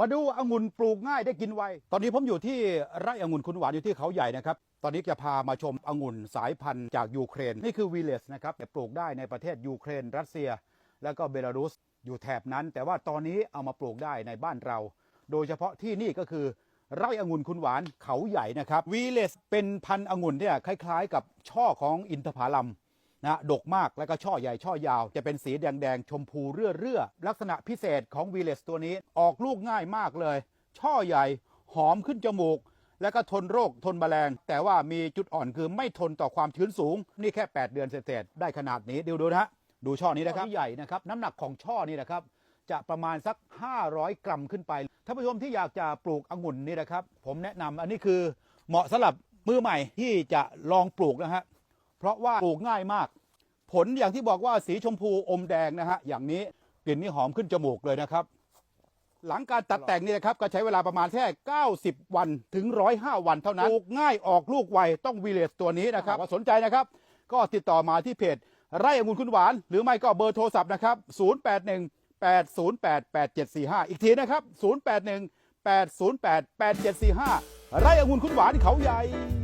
มาดูองุ่นปลูกง่ายได้กินไว ตอนนี้ผมอยู่ที่ไร่องุ่นคุณหวานอยู่ที่เขาใหญ่นะครับ ตอนนี้จะพามาชมองุ่นสายพันธุ์จากยูเครน นี่คือวีเลสนะครับแต่ปลูกได้ในประเทศยูเครน รัสเซีย แล้วก็เบลารุสอยู่แถบนั้น แต่ว่าตอนนี้เอามาปลูกได้ในบ้านเรา โดยเฉพาะที่นี่ก็คือไร่องุ่นคุณหวานเขาใหญ่นะครับวีเลสเป็นพันธุ์องุ่นเนี่ยคล้าย ๆ กับช่อของอินทผลัม นะดกมากแล้วก็ช่อใหญ่ช่อยาว จะเป็นสีแดงๆ ชมพูเรื่อเรื่อๆลักษณะพิเศษของวีเลสตัวนี้ออกลูกง่ายมากเลย ช่อใหญ่หอมขึ้นจมูก แล้วก็ทนโรคทนแมลง แต่ว่ามีจุดอ่อนคือไม่ทนต่อความชื้นสูง นี่แค่ 8 เดือนเศษๆได้ขนาดนี้ดูดูนะฮะดูช่อนี้นะครับใหญ่นะครับน้ำหนักของช่อนี่นะครับจะประมาณสัก 500 กรัมขึ้นไปท่านผู้ชมที่อยากจะปลูกองุ่นนี่นะครับ ผมแนะนำอันนี้คือเหมาะสำหรับมือใหม่ที่จะลองปลูกนะฮะ เพราะว่าปลูกง่ายมาก ผลอย่างที่บอกว่าสีชมพูอมแดงนะฮะอย่างนี้กลิ่นนี่หอมขึ้นจมูกเลยนะครับ หลังการตัดแต่งนี่นะครับก็ใช้เวลาประมาณแค่ 90 วันถึง 105 วันเท่านั้นปลูกง่ายออกลูกไวต้องวีเลสตัวนี้นะครับว่าสนใจนะครับ ก็ติดต่อมาที่เพจไร่องุ่นคุณหวาน หรือไม่ก็เบอร์โทรศัพท์นะครับ081 808 8745 อีกทีนะครับ 081 808 8745 ไร่องุ่นคุณหวานเขาใหญ่